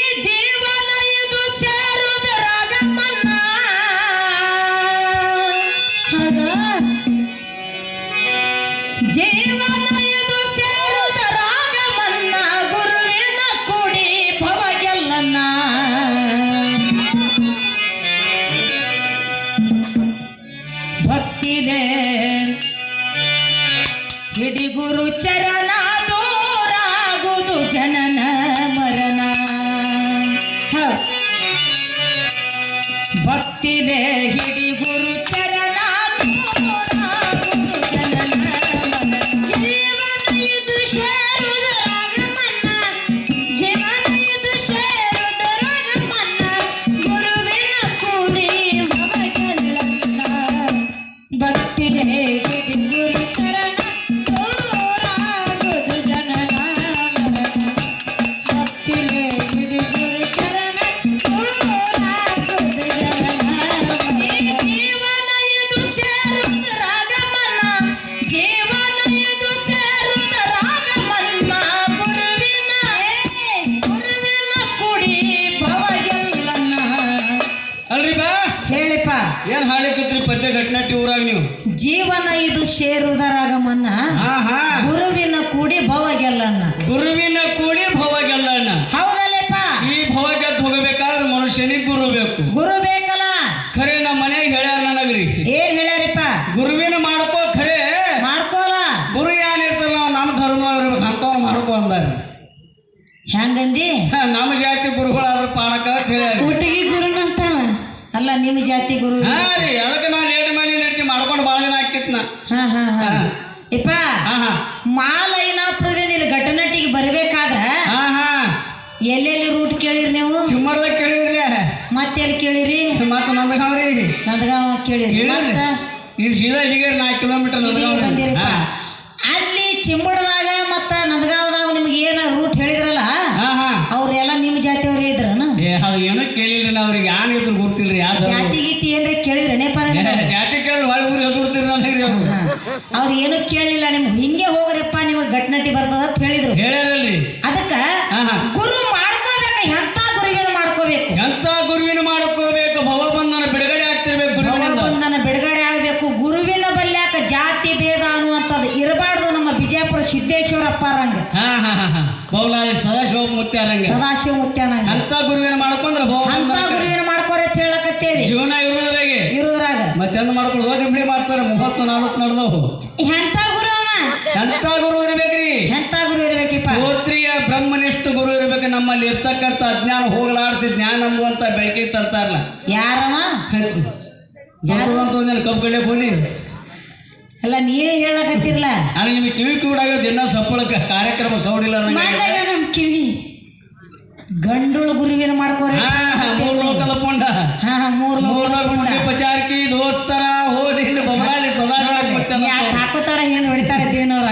ಈ ಏನ್ ಹಾಳಿಕತ್ರಿ ಪದ್ಯ ಘಟನಾಟಿ ಊರಾಗ ನೀವು? ಜೀವನ ಇದು ಸೇರುವುದರಾಗ ರಾಗಮನ್ನ ಹಾ ಹಾ. ಗುರುವಿನ ಕೂಡಿ ಭವ ಗೆಲ್ಲಣ್ಣ ಗುರುವಿನ ಕೂಡಿ ಭವ ಗೆಲ್ಲಣ್ಣ ಹೌದಲ್ಲಪ್ಪ? ಈ ಭವ ಗೆದ್ದು ಹೋಗಬೇಕಾದ್ರೆ ಮನುಷ್ಯನಿಗೆ ಗುರು ಬೇಕು. ಗುರು ಬೇಕಲ್ಲ? ಖರೆ ನಮ್ಮ ಮನೆಗೆ ಹೇಳ್ಯಾರ ನನಗ್ರಿ. ಏನ್ ಹೇಳ್ಯಾರಿಪ್ಪ? ಗುರುವಿನ ಮಾಡ್ಕೋ ಖರೆ. ಮಾಡ್ಕೋಲ. ಗುರು ಏನಿರ್ತಲ್ಲ ನಾವು ನಮ್ಮ ಧರ್ಮ ಇರ್ಬೇಕು ಅಂತವ್ರು ಮಾಡ್ಕೋ ಅಂದಾರ. ಹೆಂಗಂದಿ ನಮ್ಮ ಜಾತಿ ಗುರುಗಳಾದ್ರ ಪಾಡಕ ಅಂತ ಹೇಳ್ಯಾರ. ಅಲ್ಲ ನಿಮ್ಮ ಜಾತಿ ಗುರು ಹಾ ರೀ ಅದಕ್ಕೆ ನಾನು ಏನ್ ಮಾಡಿ ನಡ್ತಿ ಮಾಡ್ಕೊಂಡು ಭಾಳ ದಿನ ಆಗ್ತಿತ್ತು ನಾ ಹಾ ಹಾ. ಹಾ. ಇಪ್ಪ ಹಾ ಹಾ. ಮಾಲೈನಾಪುರದಿಂದ ಇಲ್ಲಿ ಘಟನಟಿಗೆ ಬರ್ಬೇಕಾದ್ರ ಹಾ ಹಾ. ಎಲ್ಲೆಲ್ಲಿ ರೂಟ್ ಕೇಳಿರಿ ನೀವು? ಚಿಮ್ಮರ್ದಾಗ ಮತ್ತೆ ಮತ್ತೆಲ್ಲಿ ಕೇಳಿರಿ? ಮತ್ತೆ ನಂದಗಾವ ಕೇಳಿರಿ. ಕೇಳಿದ್ರಿ ಮತ್ತ? ಸೀದಾ ಇಲ್ಲಿಗೆ ನಾಲ್ಕು ಕಿಲೋಮೀಟರ್ ಇಲ್ಲಿಗೆ ನಂದಗಾವ್ರಿ ಬಂದಿರಪ್ಪ. ಹಾ. ಅಲ್ಲಿ ಚಿಮ್ಮಡದಾಗ ಮತ್ತ ನಂದಗಾವದಾಗ ನಿಮ್ಗೆ ಏನ ರೂಟ್ ಹೇಳಿದ್ರಲ್ಲ ಹಾ ಹಾ. ಅವ್ರೆಲ್ಲ ನಿಮ್ಮ ಜಾತಿಯವ್ರೇ ಇದ್ರನ? ಏ ಅದು ಏನೋ ಕೇಳಿಲ್ಲ ನಾ ಅವ್ರಿಗೆ. ಯಾನ್ ಇದ್ರು ಯಾವ್ದು ಜಾತಿ ಗೀತಿ ಏನ್ರಿ ಕೇಳಿದ್ರೆ ನೆನಪಾರ ಜಾತಿ ಕೇಳಿದ್ರೆ ಹೊಳೆ ಊರಿಗೆ ಹೇಳಿ ಏನು ಕೇಳಿಲ್ಲ ನಿಮ್ಗೆ ಹಿಂಗೆ ಹೋಗ್ರಪ್ಪ ನಿಮಗೆ ಗಟ್ನಟ್ಟಿ ಬರ್ತದ ಅಂತ ಹೇಳಿದ್ರು. ಹೇಳಲ್ರಿ ಅದಕ್ಕ ಗುರು ಮಾಡ್ಕೋಬೇಕು ಎಂತ ಗುರುವಿನ ಮಾಡ್ಕೋಬೇಕು? ಎಂತ ಗುರುವಿನ ಮಾಡ್ಕೋಬೇಕು? ಭವಬಂಧನ ಬಿಡುಗಡೆ ಆಗ್ತಿರ್ಬೇಕು ಭವಬಂಧನ ಬಿಡುಗಡೆ ಆಗ್ಬೇಕು. ಗುರುವಿನ ಬಲ್ಯಾಕ ಜಾತಿ ಭೇದ ಅನ್ನುವಂಥದ್ದು ಇರಬಾರ್ದು ನಮ್ಮ ಬಿಜಾಪುರ ಹಾ ಹಾ ಪೌಲಾಲಿ ಸದಾಶಿವ ಮುತ್ಯಾರಂಗ ಸದಾಶಿವ ಮುತ್ಯಾರಂಗ ಅಂತ ಗುರುವಿನ ಮಾಡ್ಕೊಂಡ್ರೆ ಅಂತ ಗುರುವಿನ ಜೀವನ ಇರೋದ್ರಾಗೆ. ಇರೋದ್ರಾಗ? ಮತ್ತೆಂದು ಮಾಡ್ಕೊಳ್ಳೋದು ನಿಂಬಳಿ ಮಾಡ್ತಾರೆ. ಮೂವತ್ತು ನಾಲ್ಕು ನಡೆದವು. ಎಂತ ಗುರು ಎಂತ ಗುರು ಇರ್ಬೇಕ್ರಿ? ಎಂತ ಗುರು ಇರ್ಬೇಕಿಪ್ಪ? ಶ್ರೋತ್ರಿಯ ಬ್ರಹ್ಮನಿಷ್ಠ ಗುರು ಇರ್ಬೇಕು. ನಮ್ಮಲ್ಲಿ ಇರ್ತಕ್ಕಂಥ ಅಜ್ಞಾನ ಹೋಗಲಾಡಿಸಿ ಜ್ಞಾನ ಅನ್ನುವಂತ ಬೆಳಕಿ ತರ್ತಾರಲ್ಲ. ಯಾರವ? ಯಾರು? ಕಬ್ಬು ಕಡೆ ಹೋಗಿ ಅಲ್ಲ ನೀವೇ ಹೇಳಕತ್ತಿರಲ್ಲ ನಾನು ನಿಮಗೆ ಕಿವಿ ಕೂಡ ದಿನ ಸಪ್ಪಳಕ್ಕೆ ಕಾರ್ಯಕ್ರಮ ಸೌಡಿಲ್ಲ ಕಿವಿ. ಗಂಡುಳ ಗುರುವಿನ ಮಾಡ್ಕೋರಿ? ಮೂರು ಲೋಕದ ಪುಂಡ. ಮೂರು ಲೋಕದ ಪುಂಡ ದೋಸ್ತರ ಹೋದಿನ ಬಬಾಲಿ ಸದಾ ತಡ ಏನು ಹೊಡಿತಾರೆ ದೇವ್ನವ್ರ?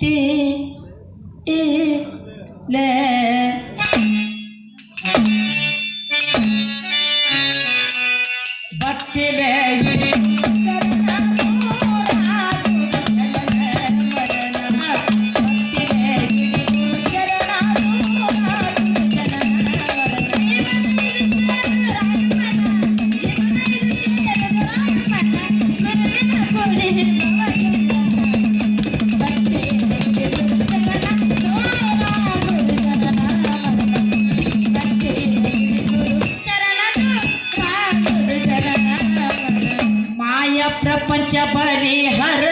D. ಪರಿಹರಣ